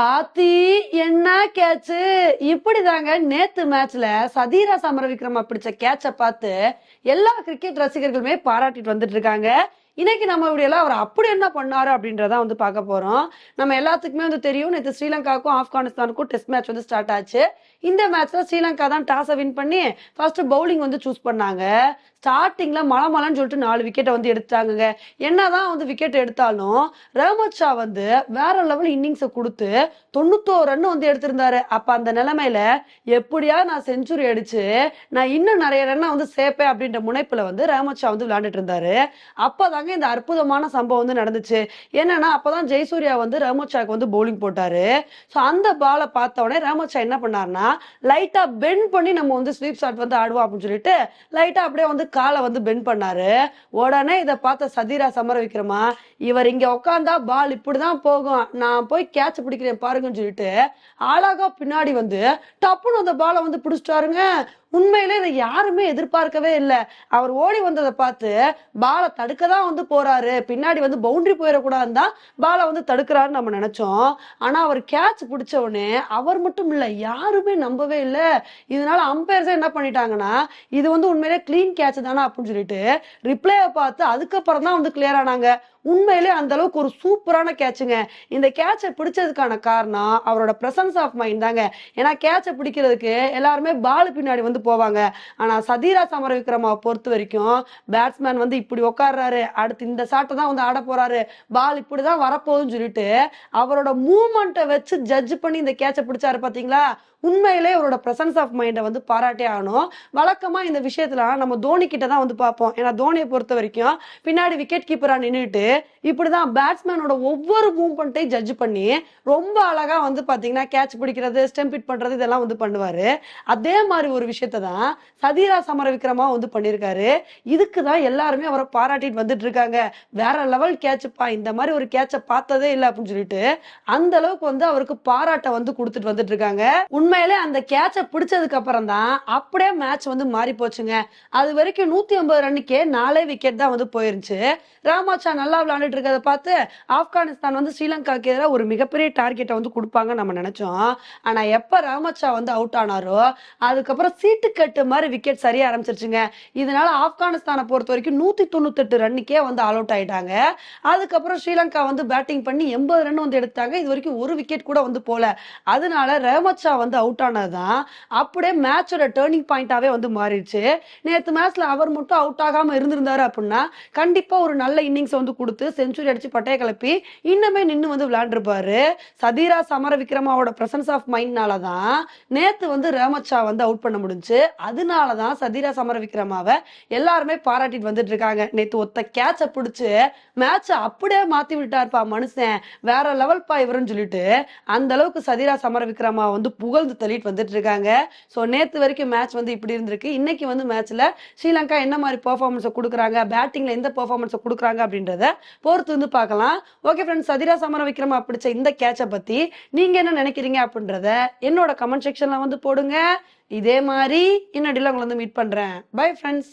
ஆத்தி என்ன கேட்சு இப்படிதாங்க நேத்து மேட்ச்ல சதீரா சமர விக்ரமா பிடிச்ச கேட்ச பார்த்து எல்லா கிரிக்கெட் ரசிகர்களுமே பாராட்டிட்டு வந்துட்டு இருக்காங்க. இன்னைக்கு நம்ம இப்படியெல்லாம் அவர் அப்படி என்ன பண்ணாரு அப்படின்றத வந்து பார்க்க போறோம். நம்ம எல்லாத்துக்குமே வந்து தெரியும் நேற்று ஸ்ரீலங்காவுக்கும் ஆப்கானிஸ்தானுக்கும் டெஸ்ட் மேட்ச் வந்து ஸ்டார்ட் ஆச்சு. இந்த மேட்ச்ல ஸ்ரீலங்கா தான் டாஸை வின் பண்ணி ஃபர்ஸ்ட் பவுலிங் வந்து சூஸ் பண்ணாங்க. ஸ்டார்டிங்ல மழை மழைன்னு சொல்லிட்டு நாலு விக்கெட்டை வந்து எடுத்தாங்க என்னதான் வந்து விக்கெட் எடுத்தாலும் ரஹமத் ஷா வந்து வேற லெவல் இன்னிங்ஸை கொடுத்து தொண்ணூத்தோரு ரன் வந்து எடுத்திருந்தாரு. அப்ப அந்த நிலைமையில எப்படியா நான் செஞ்சுரி அடிச்சு நான் இன்னும் நிறைய ரன்னை வந்து சேர்ப்பேன் அப்படின்ற முனைப்புல வந்து ரஹமத் ஷா வந்து விளையாண்டுட்டு இருந்தாரு. அப்பதாங்க இந்த அற்புதமான சம்பவம் வந்து நடந்துச்சு. என்னன்னா அப்பதான் ஜெயசூர்யா வந்து ரஹமத் ஷாக்கு வந்து பவுலிங் போட்டாரு. ஸோ அந்த பாலை பார்த்த உடனே ரஹமத் என்ன பண்ணாருன்னா லைட்டா பெண்ட் பண்ணி நம்ம வந்து ஸ்வீப் ஷாட் வந்து ஆடுவோம் அப்படின்னு சொல்லிட்டு லைட்டா அப்படியே வந்து காலை வந்து பெண்ட் பண்ணாரு. உடனே இதை பார்த்த சதீரா சமர விக்ரமா இவர் இங்க உட்காந்தா பால் இப்படிதான் போகும். நான் போய் கேட்ச் பிடிக்கிறேன் பாருங்கன்னு சொல்லிட்டு அழகா பின்னாடி வந்து டப்புன்னு அந்த பாலை வந்து பிடிச்சிட்டாருங்க. உண்மையிலே இதை யாருமே எதிர்பார்க்கவே இல்லை. அவர் ஓடி வந்ததை பார்த்து பாலை தடுக்க தான் வந்து போறாரு. பின்னாடி வந்து பவுண்டரி போயிடக்கூடாதுன்னு தான் பாலை வந்து தடுக்கிறாருன்னு நம்ம நினைச்சோம். ஆனா அவர் கேட்ச் பிடிச்ச உடனே அவர் மட்டும் இல்லை யாருமே நம்பவே இல்லை. இதனால அம்பையர்ஸே என்ன பண்ணிட்டாங்கன்னா இது வந்து உண்மையிலே க்ளீன் கேட்ச் தானே அப்படின்னு சொல்லிட்டு ரிப்ளையை பார்த்து அதுக்கப்புறம் தான் வந்து கிளியர் ஆனாங்க. உண்மையிலே அந்த அளவுக்கு ஒரு சூப்பரான கேட்சுங்க இந்த கேட்சை பிடிச்சதுக்கான காரணம் அவரோட பிரசன்ஸ் ஆஃப் மைண்ட் தாங்க. ஏன்னா கேட்சை பிடிக்கிறதுக்கு எல்லாருமே பால் பின்னாடி வந்து போவாங்க. ஆனா சதீரா சமர விக்ரமாவை பொறுத்த வரைக்கும் பேட்ஸ்மேன் வந்து இப்படி உட்கார்றாரு அடுத்து இந்த சாட்டை தான் வந்து ஆட போறாரு. பால் இப்படிதான் வரப்போகுதுன்னு சொல்லிட்டு அவரோட மூமெண்ட்டை வச்சு ஜட்ஜ் பண்ணி இந்த கேட்சை பிடிச்சாரு பாத்தீங்களா? உண்மையிலே அவரோட பிரசன்ஸ் ஆஃப் மைண்டை வந்து பாராட்டே ஆகணும். வழக்கமா இந்த விஷயத்துல நம்ம தோனி கிட்ட தான் வந்து பார்ப்போம். ஏன்னா தோனியை பொறுத்த வரைக்கும் பின்னாடி விக்கெட் கீப்பரா நின்றுட்டு இப்படிதான் பேட்ஸ்மேனோட ஒவ்வொரு மூவ்மெண்ட்டையும் ஜட்ஜ் பண்ணி ரொம்ப அழகா வந்து பாத்தீங்கன்னா கேட்ச் பிடிக்கிறது ஸ்டெம்ப் ஹிட் பண்றது இதெல்லாம் வந்து பண்ணுவாரு. அதே மாதிரி ஒரு விஷயத்தை தான் சதீரா சமர விக்ரமா வந்து பண்ணியிருக்காரு இதுக்கு தான் எல்லாருமே அவரை பாராட்டிட்டு வந்துட்டு இருக்காங்க. வேற லெவல் கேட்சுப்பா இந்த மாதிரி ஒரு கேட்சை பார்த்ததே இல்லை அப்படின்னு சொல்லிட்டு அந்த அளவுக்கு வந்து அவருக்கு பாராட்டை வந்து கொடுத்துட்டு வந்துட்டு இருக்காங்க. உண்மை உண்மையிலே அந்த கேட்சை பிடிச்சதுக்கு அப்புறம் தான் அப்படியே மேட்ச் வந்து மாறி போச்சுங்க. அது வரைக்கும் நூத்தி ஐம்பது ரன்னுக்கே நாலே விக்கெட் தான் வந்து போயிருந்துச்சு. ராமாச்சா நல்லா விளையாண்டுட்டு இருக்கிறத பார்த்து ஆப்கானிஸ்தான் வந்து ஸ்ரீலங்காக்கு எதிராக ஒரு மிகப்பெரிய டார்கெட்டை வந்து கொடுப்பாங்க நம்ம நினைச்சோம். ஆனா எப்ப ராமாச்சா வந்து அவுட் ஆனாரோ அதுக்கப்புறம் சீட்டு கட்டு மாதிரி விக்கெட் சரிய ஆரம்பிச்சிருச்சுங்க. இதனால ஆப்கானிஸ்தானை பொறுத்த வரைக்கும் நூத்தி தொண்ணூத்தெட்டு ரன்னுக்கே வந்து ஆல் அவுட் ஆயிட்டாங்க. அதுக்கப்புறம் ஸ்ரீலங்கா வந்து பேட்டிங் பண்ணி எண்பது ரன் வந்து எடுத்தாங்க. இது வரைக்கும் ஒரு விக்கெட் கூட வந்து போல. அதனால ரேமச்சா வந்து அவுட் ஆனதுதான் அப்படியே மேட்சோட டேர்னிங் பாயிண்டாவே வந்து மாறிடுச்சு. நேற்று மேட்ச்சில் அவர் மட்டும் அவுட் ஆகாமல் இருந்திருந்தாரு அப்படின்னா கண்டிப்பாக ஒரு நல்ல இன்னிங்ஸ் வந்து கொடுத்து செஞ்சுரி அடித்து பட்டைய கிளப்பி இன்னுமே நின்று வந்து விளையாண்டுருப்பாரு. சதீரா சமர விக்ரமாவோட பிரசன்ஸ் ஆஃப் மைண்ட்னால தான் நேற்று வந்து ரேமச்சா வந்து அவுட் பண்ண முடிஞ்சு அதனால தான் சதீரா சமர விக்ரமாவை எல்லாருமே பாராட்டிட்டு வந்துட்டு இருக்காங்க. நேற்று ஒத்த கேட்சை பிடிச்சி மேட்சை அப்படியே மாற்றி விட்டார்ப்பா மனுஷன். வேற லெவல்ப்பா இவருன்னு சொல்லிட்டு அந்த அளவுக்கு சதீரா சமர விக்ரமா வந்து தொடர்ந்து தள்ளிட்டு வந்துட்டு இருக்காங்க ஸோ நேத்து வரைக்கும் மேட்ச் வந்து இப்படி இருந்திருக்கு. இன்னைக்கு வந்து மேட்ச்ல ஸ்ரீலங்கா என்ன மாதிரி பெர்ஃபார்மன்ஸை கொடுக்குறாங்க? பேட்டிங்ல எந்த பெர்ஃபார்மன்ஸை கொடுக்குறாங்க அப்படின்றத பொறுத்து வந்து பார்க்கலாம். ஓகே ஃப்ரெண்ட்ஸ் சதிரா சமர விக்ரமா பிடிச்ச இந்த கேட்சை பத்தி நீங்க என்ன நினைக்கிறீங்க அப்படின்றத என்னோட கமெண்ட் செக்ஷன்ல வந்து போடுங்க. இதே மாதிரி இன்னடியில் உங்களை வந்து மீட் பண்றேன். Bye friends